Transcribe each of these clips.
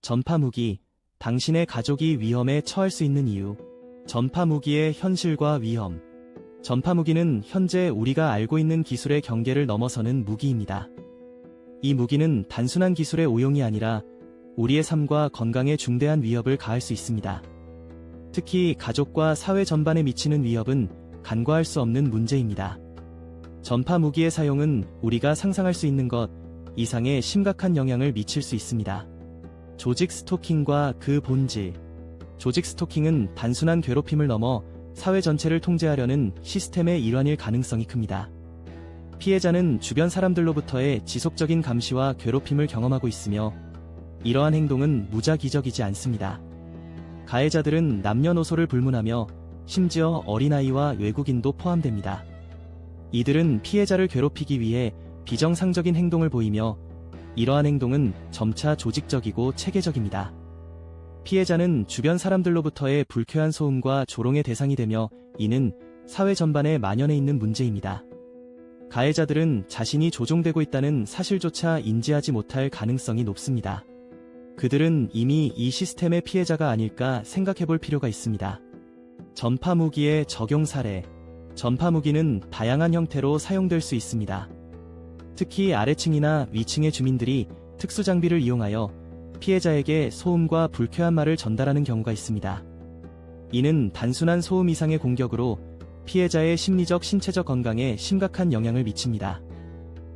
전파 무기, 당신의 가족이 위험에 처할 수 있는 이유. 전파 무기의 현실과 위험. 전파 무기는 현재 우리가 알고 있는 기술의 경계를 넘어서는 무기입니다. 이 무기는 단순한 기술의 오용이 아니라 우리의 삶과 건강에 중대한 위협을 가할 수 있습니다. 특히 가족과 사회 전반에 미치는 위협은 간과할 수 없는 문제입니다. 전파 무기의 사용은 우리가 상상할 수 있는 것 이상의 심각한 영향을 미칠 수 있습니다. 조직 스토킹과 그 본질. 조직 스토킹은 단순한 괴롭힘을 넘어 사회 전체를 통제하려는 시스템의 일환일 가능성이 큽니다. 피해자는 주변 사람들로부터의 지속적인 감시와 괴롭힘을 경험하고 있으며 이러한 행동은 무작위적이지 않습니다. 가해자들은 남녀노소를 불문하며 심지어 어린아이와 외국인도 포함됩니다. 이들은 피해자를 괴롭히기 위해 비정상적인 행동을 보이며 이러한 행동은 점차 조직적이고 체계적입니다. 피해자는 주변 사람들로부터의 불쾌한 소음과 조롱의 대상이 되며 이는 사회 전반에 만연해 있는 문제입니다. 가해자들은 자신이 조종되고 있다는 사실조차 인지하지 못할 가능성이 높습니다. 그들은 이미 이 시스템의 피해자가 아닐까 생각해 볼 필요가 있습니다. 전파 무기의 적용 사례. 전파 무기는 다양한 형태로 사용될 수 있습니다. 특히 아래층이나 위층의 주민들이 특수 장비를 이용하여 피해자에게 소음과 불쾌한 말을 전달하는 경우가 있습니다. 이는 단순한 소음 이상의 공격으로 피해자의 심리적 신체적 건강에 심각한 영향을 미칩니다.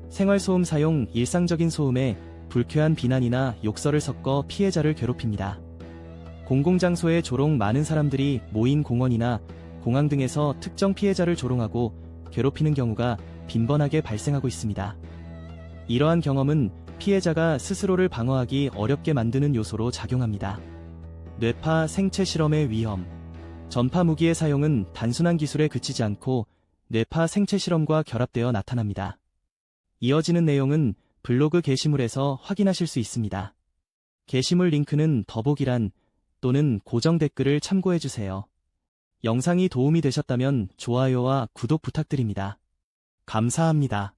생활소음 사용 일상적인 소음에 불쾌한 비난이나 욕설을 섞어 피해자를 괴롭힙니다. 공공장소에 조롱 많은 사람들이 모인 공원이나 공항 등에서 특정 피해자를 조롱하고 괴롭히는 경우가 빈번하게 발생하고 있습니다. 이러한 경험은 피해자가 스스로를 방어하기 어렵게 만드는 요소로 작용합니다. 뇌파 생체 실험의 위험. 전파 무기의 사용은 단순한 기술에 그치지 않고 뇌파 생체 실험과 결합되어 나타납니다. 이어지는 내용은 블로그 게시물에서 확인하실 수 있습니다. 게시물 링크는 더보기란 또는 고정 댓글을 참고해주세요. 영상이 도움이 되셨다면 좋아요와 구독 부탁드립니다. 감사합니다.